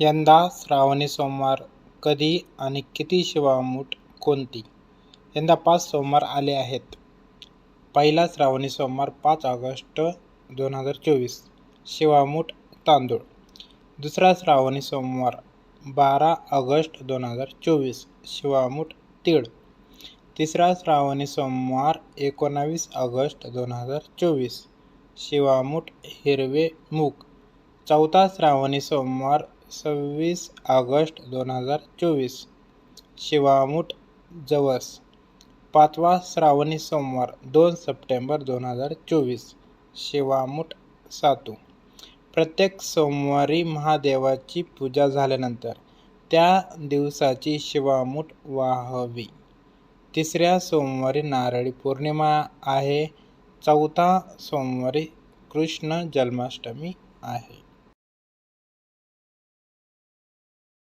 यंदा श्रावणी सोमवार कधी आणि किती शिवामूठ कोणती? यंदा पाच सोमवार आले आहेत. पहिला श्रावणी सोमवार पाच ऑगस्ट दोन हजार चोवीस. शिवामूठ तांदूळ. दुसरा श्रावणी सोमवार बारा ऑगस्ट दोन हजार चोवीस. शिवामूठ तीळ. तिसरा श्रावणी सोमवार एकोणावीस ऑगस्ट दोन हजार चोवीस. शिवामूठ हिरवे मूग. चौथा श्रावणी सोमवार सव्वीस ऑगस्ट दोन हजार चोवीस. शिवामूठ जवस. पाचवा श्रावणी सोमवार दोन सप्टेंबर दोन हजार चोवीस. शिवामूठ सातू. प्रत्येक सोमवारी महादेवाची पूजा झाल्यानंतर त्या दिवसाची शिवामूठ वाहवी. तिसऱ्या सोमवारी नारळी पौर्णिमा आहे. चौथा सोमवारी कृष्ण जन्माष्टमी आहे.